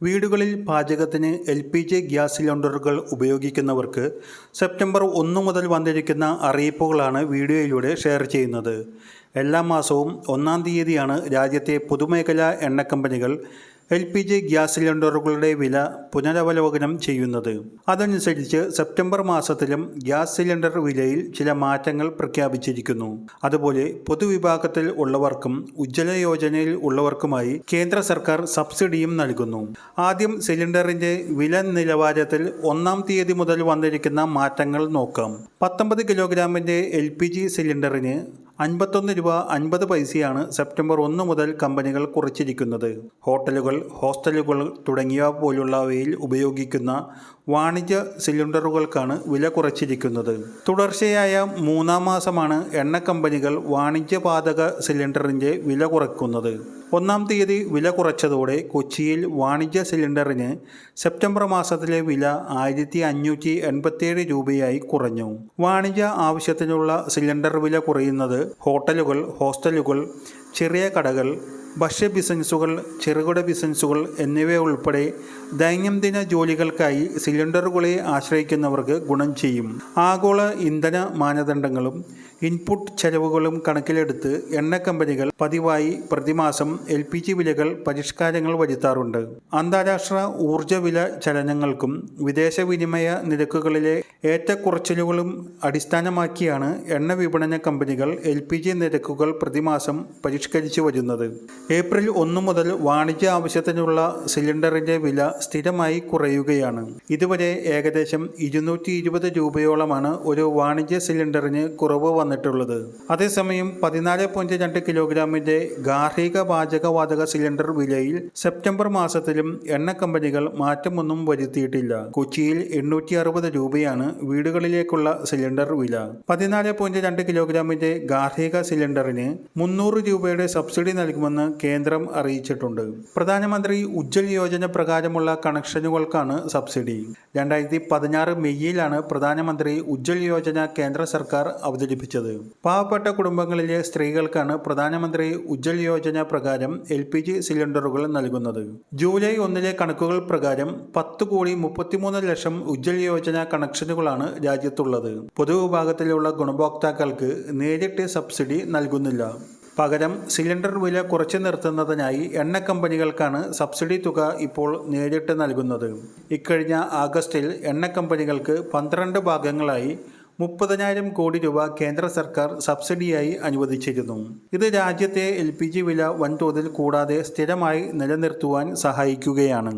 വീടുകളിൽ പാചകത്തിന് L P G gas സിലിണ്ടറുകൾ ഉപയോഗിക്കുന്നവർക്ക് സെപ്റ്റംബർ ഒന്ന് മുതൽ വന്നിരിക്കുന്ന അറിയിപ്പുകളാണ് വീഡിയോയിലൂടെ ഷെയർ ചെയ്യുന്നത്. എല്ലാ മാസവും ഒന്നാം തീയതിയാണ് രാജ്യത്തെ പൊതുമേഖലാ എണ്ണക്കമ്പനികൾ എൽ പി ജി ഗ്യാസ് സിലിണ്ടറുകളുടെ വില പുനരവലോകനം ചെയ്യുന്നത്. അതനുസരിച്ച് സെപ്റ്റംബർ മാസത്തിലും ഗ്യാസ് സിലിണ്ടർ വിലയിൽ ചില മാറ്റങ്ങൾ പ്രഖ്യാപിച്ചിരിക്കുന്നു. അതുപോലെ പൊതുവിഭാഗത്തിൽ ഉള്ളവർക്കും ഉജ്ജ്വല യോജനയിൽ ഉള്ളവർക്കുമായി കേന്ദ്ര സർക്കാർ സബ്സിഡിയും നൽകുന്നു. ആദ്യം സിലിണ്ടറിന്റെ വില നിലവാരത്തിൽ ഒന്നാം തീയതി മുതൽ വന്നിരിക്കുന്ന മാറ്റങ്ങൾ നോക്കാം. പത്തൊമ്പത് കിലോഗ്രാമിന്റെ എൽ സിലിണ്ടറിന് അൻപത്തൊന്ന് രൂപ അൻപത് പൈസയാണ് സെപ്റ്റംബർ ഒന്ന് മുതൽ കമ്പനികൾ കുറച്ചിരിക്കുന്നത്. ഹോട്ടലുകൾ ഹോസ്റ്റലുകൾ തുടങ്ങിയ പോലുള്ളവയിൽ ഉപയോഗിക്കുന്ന വാണിജ്യ സിലിണ്ടറുകൾക്കാണ് വില കുറച്ചിരിക്കുന്നത്. തുടർച്ചയായ മൂന്നാം മാസമാണ് എണ്ണ കമ്പനികൾ വാണിജ്യ വാണിജ്യപാതക സിലിണ്ടറിന്റെ വില കുറയ്ക്കുന്നത് ഒന്നാം തീയതി വില കുറച്ചതോടെ കൊച്ചിയിൽ വാണിജ്യ സിലിണ്ടറിന് സെപ്റ്റംബർ മാസത്തിലെ വില ആയിരത്തി അഞ്ഞൂറ്റി എൺപത്തിയേഴ് രൂപയായി കുറഞ്ഞു. വാണിജ്യ ആവശ്യത്തിനുള്ള സിലിണ്ടർ വില കുറയുന്നത് ഹോട്ടലുകൾ ഹോസ്റ്റലുകൾ ചെറിയ കടകൾ ഭക്ഷ്യ ബിസിനസ്സുകൾ ചെറുകിട ബിസിനസ്സുകൾ എന്നിവ ഉൾപ്പെടെ ദൈനംദിന ജോലികൾക്കായി സിലിണ്ടറുകളെ ആശ്രയിക്കുന്നവർക്ക് ഗുണം ചെയ്യും. ആഗോള ഇന്ധന മാനദണ്ഡങ്ങളും ഇൻപുട്ട് ചെലവുകളും കണക്കിലെടുത്ത് എണ്ണ കമ്പനികൾ പതിവായി പ്രതിമാസം എൽ പി ജി വിലകൾ പരിഷ്കാരങ്ങൾ വരുത്താറുണ്ട്. അന്താരാഷ്ട്ര ഊർജ വില ചലനങ്ങൾക്കും വിദേശ വിനിമയ നിരക്കുകളിലെ ഏറ്റക്കുറച്ചിലുകളും അടിസ്ഥാനമാക്കിയാണ് എണ്ണ വിപണന കമ്പനികൾ എൽ പി ജി നിരക്കുകൾ പ്രതിമാസം പരിഷ്കരിച്ചു വരുന്നത് ഏപ്രിൽ ഒന്ന് മുതൽ വാണിജ്യ ആവശ്യത്തിനുള്ള സിലിണ്ടറിന്റെ വില സ്ഥിരമായി കുറയുകയാണ്. ഇതുവരെ ഏകദേശം ഇരുന്നൂറ്റി ഇരുപത് രൂപയോളമാണ് ഒരു വാണിജ്യ സിലിണ്ടറിന് കുറവ് വന്നിട്ടുള്ളത്. അതേസമയം പതിനാല് പോയിന്റ് രണ്ട് കിലോഗ്രാമിന്റെ ഗാർഹിക പാചകവാതക സിലിണ്ടർ വിലയിൽ സെപ്റ്റംബർ മാസത്തിലും എണ്ണ കമ്പനികൾ മാറ്റമൊന്നും വരുത്തിയിട്ടില്ല. കൊച്ചിയിൽ എണ്ണൂറ്റി അറുപത് രൂപയാണ് വീടുകളിലേക്കുള്ള സിലിണ്ടർ വില. പതിനാല് പോയിന്റ് രണ്ട് കിലോഗ്രാമിന്റെ ഗാർഹിക സിലിണ്ടറിന് മുന്നൂറ് രൂപയുടെ സബ്സിഡി നൽകുമെന്ന് കേന്ദ്രം അറിയിച്ചിട്ടുണ്ട്. പ്രധാനമന്ത്രി ഉജ്ജൽ യോജന പ്രകാരമുള്ള കണക്ഷനുകൾക്കാണ് സബ്സിഡി. രണ്ടായിരത്തി പതിനാറ് മെയ്യിലാണ് പ്രധാനമന്ത്രി ഉജ്ജൽ യോജന കേന്ദ്ര സർക്കാർ അവതരിപ്പിച്ചത്. പാവപ്പെട്ട കുടുംബങ്ങളിലെ സ്ത്രീകൾക്കാണ് പ്രധാനമന്ത്രി ഉജ്ജൽ യോജന പ്രകാരം എൽ പി ജി സിലിണ്ടറുകൾ നൽകുന്നത്. ജൂലൈ ഒന്നിലെ കണക്കുകൾ പ്രകാരം പത്ത് കോടി മുപ്പത്തിമൂന്ന് ലക്ഷം ഉജ്ജൽ യോജന കണക്ഷനുകളാണ് രാജ്യത്തുള്ളത്. പൊതുവിഭാഗത്തിലുള്ള ഗുണഭോക്താക്കൾക്ക് നേരിട്ട് സബ്സിഡി നൽകുന്നില്ല. പകരം സിലിണ്ടർ വില കുറച്ചു നിർത്തുന്നതിനായി എണ്ണ കമ്പനികൾക്കാണ് സബ്സിഡി തുക ഇപ്പോൾ നേരിട്ട് നൽകുന്നത്. ഇക്കഴിഞ്ഞ ആഗസ്റ്റിൽ എണ്ണ കമ്പനികൾക്ക് പന്ത്രണ്ട് ഭാഗങ്ങളായി മുപ്പതിനായിരം കോടി രൂപ കേന്ദ്ര സർക്കാർ സബ്സിഡിയായി അനുവദിച്ചിരുന്നു. ഇത് രാജ്യത്തെ എൽ പി ജി വില വൻതോതിൽ കൂടാതെ സ്ഥിരമായി നിലനിർത്തുവാൻ സഹായിക്കുകയാണ്.